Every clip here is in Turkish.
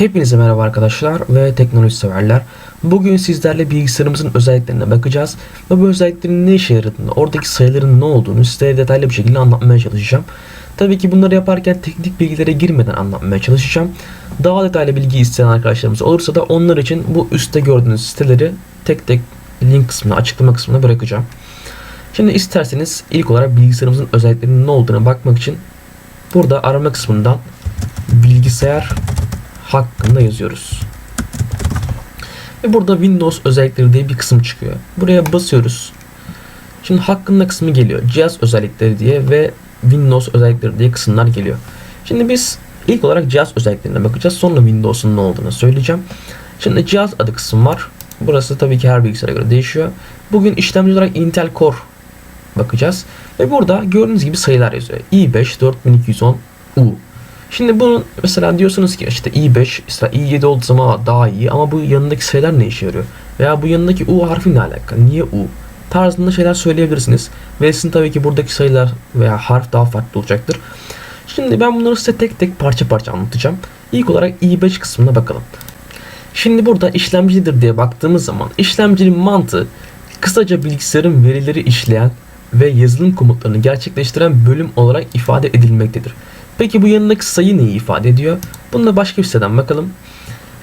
Hepinize merhaba arkadaşlar ve teknoloji severler. Bugün sizlerle bilgisayarımızın özelliklerine bakacağız ve bu özelliklerin ne işe yaradığını, oradaki sayıların ne olduğunu size detaylı bir şekilde anlatmaya çalışacağım. Tabii ki bunları yaparken teknik bilgilere girmeden anlatmaya çalışacağım. Daha detaylı bilgi isteyen arkadaşlarımız olursa da onlar için bu üstte gördüğünüz siteleri tek tek link kısmına, açıklama kısmına bırakacağım. Şimdi isterseniz ilk olarak bilgisayarımızın özelliklerinin ne olduğuna bakmak için burada arama kısmından bilgisayar hakkında yazıyoruz. Ve burada Windows özellikleri diye bir kısım çıkıyor. Buraya basıyoruz. Şimdi hakkında kısmı geliyor. Cihaz özellikleri diye ve Windows özellikleri diye kısımlar geliyor. Şimdi biz ilk olarak cihaz özelliklerine bakacağız. Sonra Windows'un ne olduğunu söyleyeceğim. Şimdi cihaz adı kısım var. Burası tabii ki her bilgisayara göre değişiyor. Bugün işlemci olarak Intel Core bakacağız. Ve burada gördüğünüz gibi sayılar yazıyor. i5 4210U. Şimdi bunun mesela diyorsunuz ki işte i5, işte i7 olduğu zaman daha iyi ama bu yanındaki sayılar ne işe yarıyor? Veya bu yanındaki u harfi ne alaka? Niye u? Tarzında şeyler söyleyebilirsiniz. Ve sizin tabii ki buradaki sayılar veya harf daha farklı olacaktır. Şimdi ben bunları size tek tek parça parça anlatacağım. İlk olarak i5 kısmına bakalım. Şimdi burada işlemcidir diye baktığımız zaman işlemcinin mantığı kısaca bilgisayarın verileri işleyen ve yazılım komutlarını gerçekleştiren bölüm olarak ifade edilmektedir. Peki bu yanındaki sayı neyi ifade ediyor? Bunu da başka bir siteden bakalım.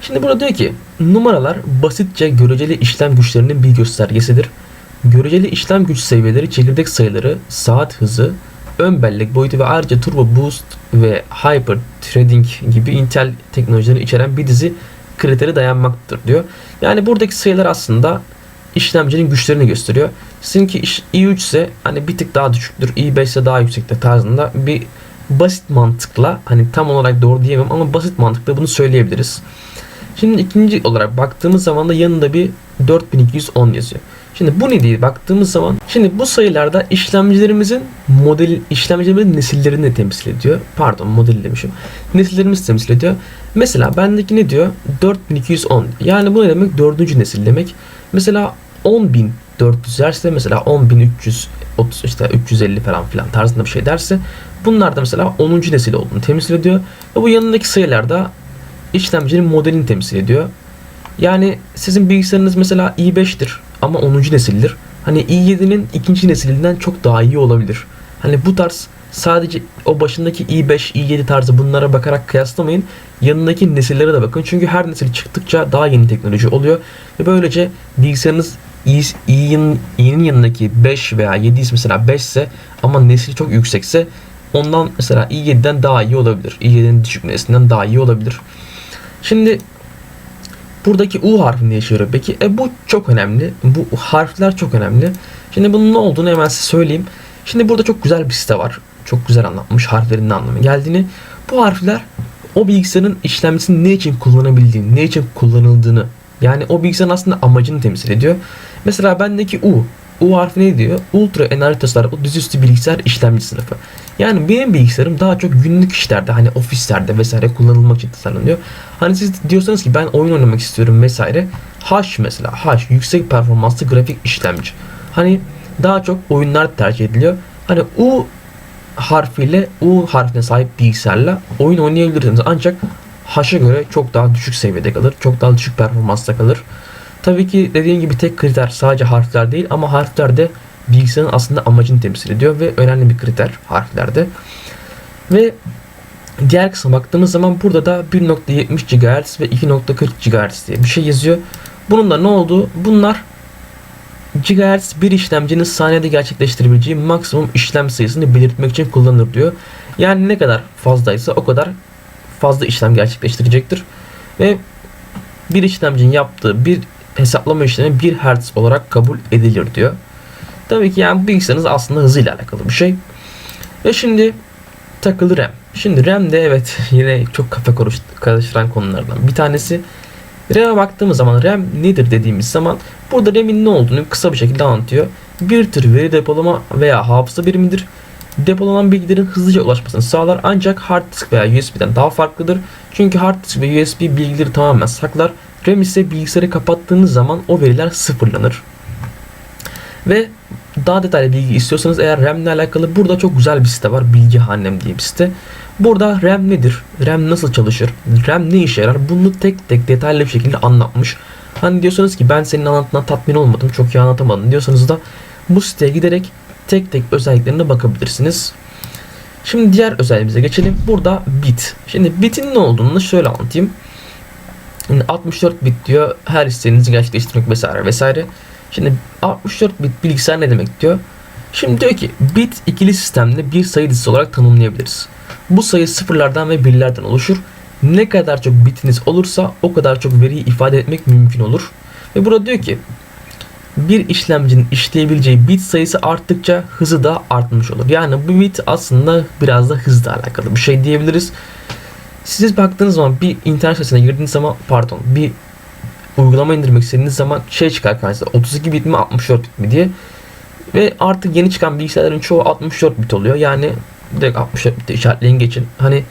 Şimdi burada diyor ki numaralar basitçe göreceli işlem güçlerinin bir göstergesidir. Göreceli işlem güç seviyeleri çekirdek sayıları, saat hızı, ön bellek boyutu ve ayrıca turbo boost ve hyper threading gibi Intel teknolojileri içeren bir dizi kriteri dayanmaktadır diyor. Yani buradaki sayılar aslında işlemcinin güçlerini gösteriyor. Sizinki i3 ise hani bir tık daha düşüktür, i5 ise daha yüksektir tarzında bir basit mantıkla hani tam olarak doğru diyemem ama basit mantıkla bunu söyleyebiliriz. Şimdi ikinci olarak baktığımız zaman da yanında bir 4210 yazıyor. Şimdi bu ne diye baktığımız zaman şimdi bu sayılarda işlemcilerimizin model işlemcilerimizin nesillerini temsil ediyor. Pardon model demişim. Nesillerimizi temsil ediyor. Mesela bendeki ne diyor? 4210. Yani bu ne demek? Dördüncü nesil demek. Mesela 10.400 derse mesela 10.330 işte 350 falan filan tarzında bir şey derse bunlar da mesela 10. nesil olduğunu temsil ediyor. Ve bu yanındaki sayılar da işlemcinin modelini temsil ediyor. Yani sizin bilgisayarınız mesela i5'tir ama 10. nesildir. Hani i7'nin ikinci nesilinden çok daha iyi olabilir. Hani bu tarz sadece o başındaki i5, i7 tarzı bunlara bakarak kıyaslamayın. Yanındaki nesillere de bakın. Çünkü her nesil çıktıkça daha yeni teknoloji oluyor. Ve böylece bilgisayarınız i'nin, i'nin yanındaki 5 veya 7 mesela 5 ise ama nesil çok yüksekse ondan mesela i7'den daha iyi olabilir. i7'nin düşük neslinden daha iyi olabilir. Şimdi buradaki U harfi ne işe peki? E bu çok önemli. Bu harfler çok önemli. Şimdi bunun ne olduğunu hemen size söyleyeyim. Şimdi burada çok güzel bir site var. Çok güzel anlatmış harflerin anlamı geldiğini. Bu harfler o bilgisayarın işlemcisini ne için kullanabildiğini, ne için kullanıldığını yani o bilgisayarın aslında amacını temsil ediyor. Mesela bendeki U. U harfi ne diyor? Ultra enerji tasarruflu dizüstü bilgisayar işlemci sınıfı. Yani benim bilgisayarım daha çok günlük işlerde hani ofislerde vesaire kullanılmak için tasarlanıyor. Hani siz diyorsanız ki ben oyun oynamak istiyorum vesaire. H mesela H yüksek performanslı grafik işlemci. Hani daha çok oyunlar tercih ediliyor. Hani U harfiyle U harfine sahip bilgisayarla oyun oynayabilirsiniz. Ancak H'a göre çok daha düşük seviyede kalır. Çok daha düşük performansta kalır. Tabii ki dediğim gibi tek kriter sadece harfler değil ama harfler de bilgisayarın aslında amacını temsil ediyor ve önemli bir kriter harflerde. Ve diğer kısma baktığımız zaman burada da 1.70 GHz ve 2.40 GHz diye bir şey yazıyor. Bunun da ne olduğu bunlar GHz bir işlemcinin saniyede gerçekleştirebileceği maksimum işlem sayısını belirtmek için kullanılır diyor. Yani ne kadar fazlaysa o kadar fazla işlem gerçekleştirecektir. Ve bir işlemcinin yaptığı bir hesaplama işlemi 1 Hz olarak kabul edilir diyor. Tabii ki yani bilgisayarınız aslında hızıyla alakalı bir şey. Ve şimdi takılı RAM. Şimdi RAM de evet yine çok kafa karıştıran konulardan bir tanesi. RAM'e baktığımız zaman RAM nedir dediğimiz zaman burada RAM'in ne olduğunu kısa bir şekilde anlatıyor. Bir tür veri depolama veya hafıza birimidir. Depolanan bilgilerin hızlıca ulaşmasını sağlar ancak hard disk veya USB'den daha farklıdır. Çünkü hard disk ve USB bilgileri tamamen saklar. RAM ise bilgisayarı kapattığınız zaman o veriler sıfırlanır. Ve daha detaylı bilgi istiyorsanız eğer RAM ile alakalı burada çok güzel bir site var. Bilgihanem diye bir site. Burada RAM nedir? RAM nasıl çalışır? RAM ne işe yarar? Bunu tek tek detaylı bir şekilde anlatmış. Hani diyorsanız ki ben senin anlattığından tatmin olmadım, çok iyi anlatamadın diyorsanız da bu siteye giderek tek tek özelliklerine bakabilirsiniz. Şimdi diğer özelliğimize geçelim. Burada bit. Şimdi bitin ne olduğunu şöyle anlatayım. Şimdi 64 bit diyor her isteğinizi gerçekleştirmek vesaire vesaire. Şimdi 64 bit bilgisayar ne demek diyor. Şimdi diyor ki bit ikili sistemde bir sayı dizisi olarak tanımlayabiliriz. Bu sayı sıfırlardan ve birlerden oluşur. Ne kadar çok bitiniz olursa o kadar çok veriyi ifade etmek mümkün olur. Ve burada diyor ki bir işlemcinin işleyebileceği bit sayısı arttıkça hızı da artmış olur. Yani bu bit aslında biraz da hızla alakalı bir şey diyebiliriz. Siz baktığınız zaman bir internet sitesine girdiğiniz zaman pardon bir uygulama indirmek istediğiniz zaman şey çıkar karşınıza 32 bit mi 64 bit mi diye. Ve artık yeni çıkan bilgisayarların çoğu 64 bit oluyor. Yani direkt 64 bit işaretleyin geçin. Hani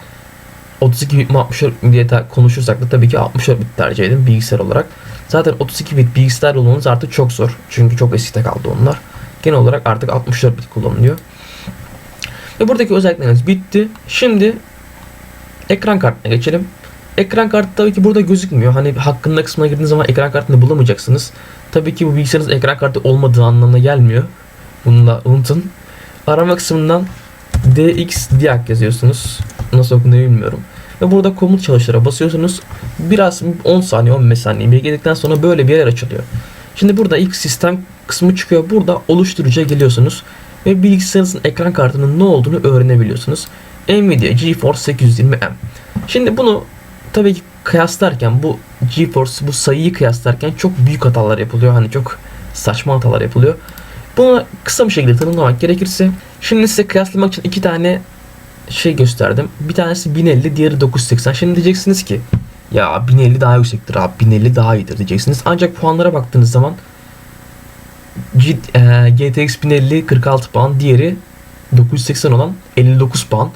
32 bit mi 64 bit diye konuşursak da tabii ki 64 bit tercih edin bilgisayar olarak. Zaten 32 bit bilgisayar olmanız artık çok zor. Çünkü çok eskide kaldı onlar. Genel olarak artık 64 bit kullanılıyor. Ve buradaki özelliklerimiz bitti. Şimdi ekran kartına geçelim. Ekran kartı tabii ki burada gözükmüyor. Hani hakkında kısmına girdiğiniz zaman ekran kartını bulamayacaksınız. Tabii ki bu bilgisayarınız ekran kartı olmadığı anlamına gelmiyor. Bunu da unutun. Arama kısmından DX Diak yazıyorsunuz. Nasıl okunuyor bilmiyorum. Ve burada komut çalıştıra basıyorsunuz. Biraz 10 saniye 15 saniye bekledikten sonra böyle bir yer açılıyor. Şimdi burada ilk sistem kısmı çıkıyor. Burada oluşturucuya geliyorsunuz. Ve bilgisayarınızın ekran kartının ne olduğunu öğrenebiliyorsunuz. Nvidia GeForce 820M. Şimdi bunu tabii ki kıyaslarken bu GeForce bu sayıyı kıyaslarken çok büyük hatalar yapılıyor. Hani çok saçma hatalar yapılıyor. Bunu kısa bir şekilde tanımlamak gerekirse şimdi size kıyaslamak için iki tane şey gösterdim. Bir tanesi 1050, diğeri 980. Şimdi diyeceksiniz ki ya 1050 daha yüksektir abi 1050 daha iyidir diyeceksiniz. Ancak puanlara baktığınız zaman GTX 1050 46 puan, diğeri 980 olan 59 puan.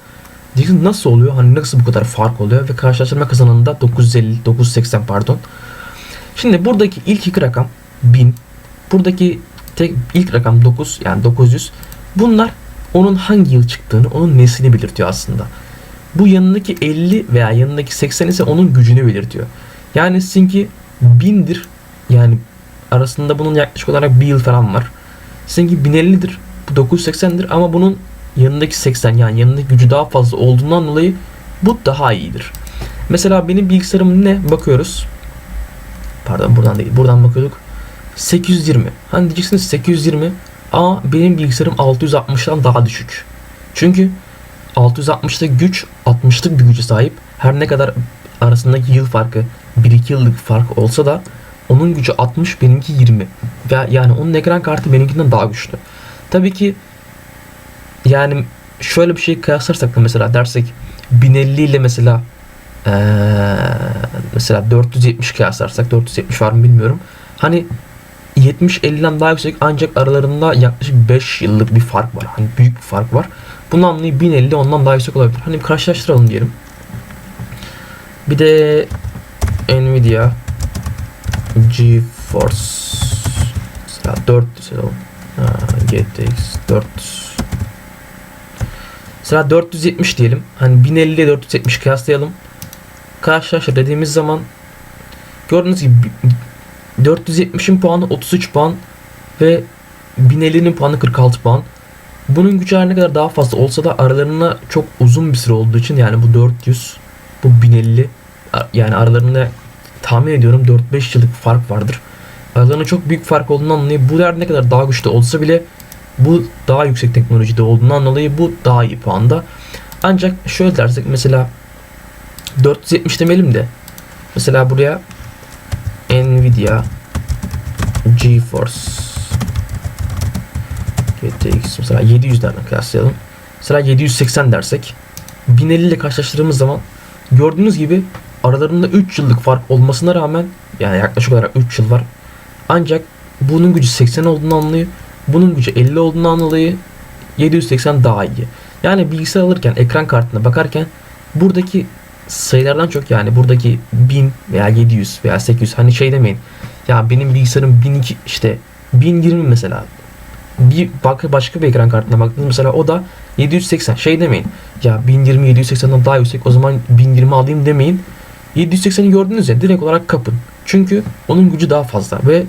Diyeceksiniz nasıl oluyor? Hani nasıl bu kadar fark oluyor? Ve karşılaştırma kazananında 950, 980 pardon. Şimdi buradaki ilk iki rakam 1000. Buradaki tek ilk rakam 9 yani 900. Bunlar onun hangi yıl çıktığını, onun neslini belirtiyor aslında. Bu yanındaki 50 veya yanındaki 80 ise onun gücünü belirtiyor. Yani sizinki 1000'dir. Yani arasında bunun yaklaşık olarak bir yıl falan var. Sizinki 1050'dir. Bu 980'dir ama bunun yanındaki 80 yani yanındaki gücü daha fazla olduğundan dolayı bu daha iyidir. Mesela benim bilgisayarım ne? Bakıyoruz. Pardon buradan değil. Buradan bakıyorduk. 820. Hani diyeceksiniz 820 ama benim bilgisayarım 660'dan daha düşük. Çünkü 660'ta güç 60'lık bir güce sahip. Her ne kadar arasındaki yıl farkı 1-2 yıllık fark olsa da onun gücü 60 benimki 20. Ve yani onun ekran kartı benimkinden daha güçlü. Tabii ki yani şöyle bir şey kıyaslarsak da mesela dersek 1050 ile mesela ee, mesela 470 kıyaslarsak 470 var mı bilmiyorum. Hani 70-50'den daha yüksek ancak aralarında yaklaşık 5 yıllık bir fark var. Hani büyük bir fark var. Bunu anlayıp 1050 ondan daha yüksek olabilir. Hani bir karşılaştıralım diyelim. Bir de Nvidia GeForce mesela 400 ha, GTX 400 Mesela 470 diyelim. Hani 1050 ile 470 kıyaslayalım. Karşılaştır dediğimiz zaman gördüğünüz gibi 470'in puanı 33 puan ve 1050'nin puanı 46 puan. Bunun gücü her ne kadar daha fazla olsa da aralarında çok uzun bir süre olduğu için yani bu 400 bu 1050 yani aralarında tahmin ediyorum 4-5 yıllık fark vardır. Aralarında çok büyük fark olduğundan dolayı bu her ne kadar daha güçlü olsa bile bu daha yüksek teknolojide olduğundan dolayı bu daha iyi puanda. Ancak şöyle dersek mesela 470 demeyelim de mesela buraya Nvidia GeForce GTX mesela 700'lerden kıyaslayalım. Mesela 780 dersek 1050 ile karşılaştırdığımız zaman gördüğünüz gibi aralarında 3 yıllık fark olmasına rağmen yani yaklaşık olarak 3 yıl var. Ancak bunun gücü 80 olduğunu anlıyor. Bunun gücü 50 olduğunu dolayı 780 daha iyi. Yani bilgisayar alırken ekran kartına bakarken buradaki sayılardan çok yani buradaki 1000 veya 700 veya 800 hani şey demeyin. Ya benim bilgisayarım 1002 işte 1020 mesela. bir bak başka bir ekran kartına baktınız mesela o da 780 şey demeyin. Ya 1020 780'den daha yüksek o zaman 1020 alayım demeyin. 780'i gördünüz ya direkt olarak kapın. Çünkü onun gücü daha fazla ve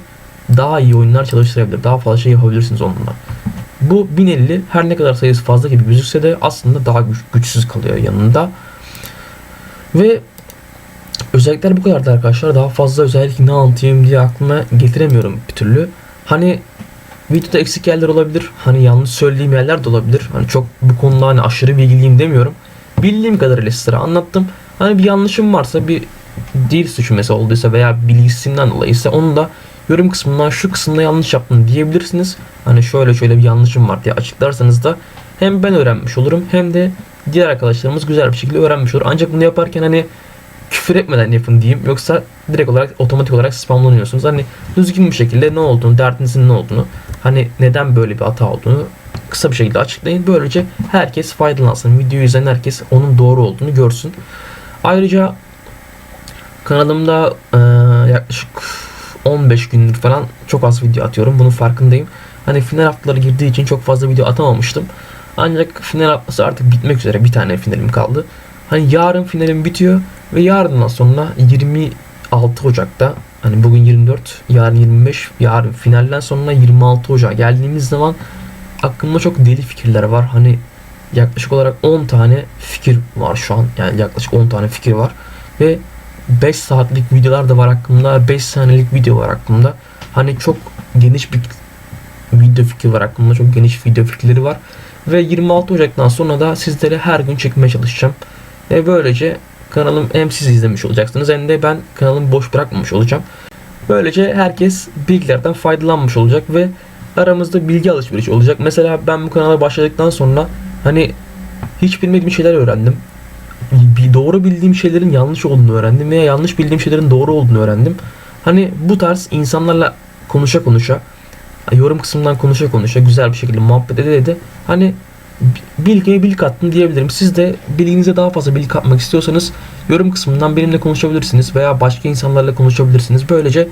daha iyi oyunlar çalıştırabilir daha fazla şey yapabilirsiniz onunla. Bu 1050 her ne kadar sayısı fazla gibi gözükse de aslında daha güç, güçsüz kalıyor yanında ve özellikler bu kadardı arkadaşlar daha fazla özellik ne anlatayım diye aklıma getiremiyorum bir türlü hani videoda eksik yerler olabilir. Hani yanlış söylediğim yerler de olabilir. Hani çok bu konuda hani aşırı bilgiliyim demiyorum. Bildiğim kadarıyla size anlattım. Hani bir yanlışım varsa bir dil suçu olduysa veya bilgisinden dolayıysa onu da yorum kısmından şu kısımda yanlış yaptım diyebilirsiniz. Hani şöyle şöyle bir yanlışım var diye açıklarsanız da hem ben öğrenmiş olurum hem de diğer arkadaşlarımız güzel bir şekilde öğrenmiş olur. Ancak bunu yaparken hani küfür etmeden yapın diyeyim. Yoksa direkt olarak otomatik olarak spamlanıyorsunuz. Hani düzgün bir şekilde ne olduğunu, derdinizin ne olduğunu, hani neden böyle bir hata olduğunu kısa bir şekilde açıklayın. Böylece herkes faydalansın. Videoyu izleyen herkes onun doğru olduğunu görsün. Ayrıca kanalımda e, yaklaşık 15 gündür falan çok az video atıyorum. Bunun farkındayım. Hani final haftaları girdiği için çok fazla video atamamıştım. Ancak final haftası artık bitmek üzere. Bir tane finalim kaldı. Hani yarın finalim bitiyor ve yarından sonra 26 Ocak'ta hani bugün 24, yarın 25, yarın finalden sonra 26 Ocak geldiğimiz zaman aklımda çok deli fikirler var. Hani yaklaşık olarak 10 tane fikir var şu an. Yani yaklaşık 10 tane fikir var. Ve 5 saatlik videolar da var aklımda. 5 saniyelik video var aklımda. Hani çok geniş bir video fikri var aklımda. Çok geniş video fikirleri var. Ve 26 Ocak'tan sonra da sizlere her gün çekmeye çalışacağım. Ve böylece kanalım hem siz izlemiş olacaksınız hem de ben kanalımı boş bırakmamış olacağım. Böylece herkes bilgilerden faydalanmış olacak ve aramızda bilgi alışverişi olacak. Mesela ben bu kanala başladıktan sonra hani hiç bilmediğim şeyler öğrendim. Doğru bildiğim şeylerin yanlış olduğunu öğrendim veya yanlış bildiğim şeylerin doğru olduğunu öğrendim. Hani bu tarz insanlarla konuşa konuşa yorum kısmından konuşa konuşa güzel bir şekilde muhabbet ede ede hani bilgiye bilgi kattım diyebilirim. Siz de bilginize daha fazla bilgi katmak istiyorsanız yorum kısmından benimle konuşabilirsiniz veya başka insanlarla konuşabilirsiniz. Böylece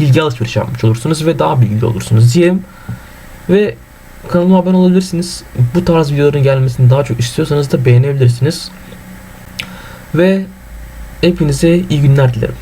bilgi alışveriş yapmış olursunuz ve daha bilgili olursunuz diyelim. Ve kanalıma abone olabilirsiniz. Bu tarz videoların gelmesini daha çok istiyorsanız da beğenebilirsiniz. Ve hepinize iyi günler dilerim.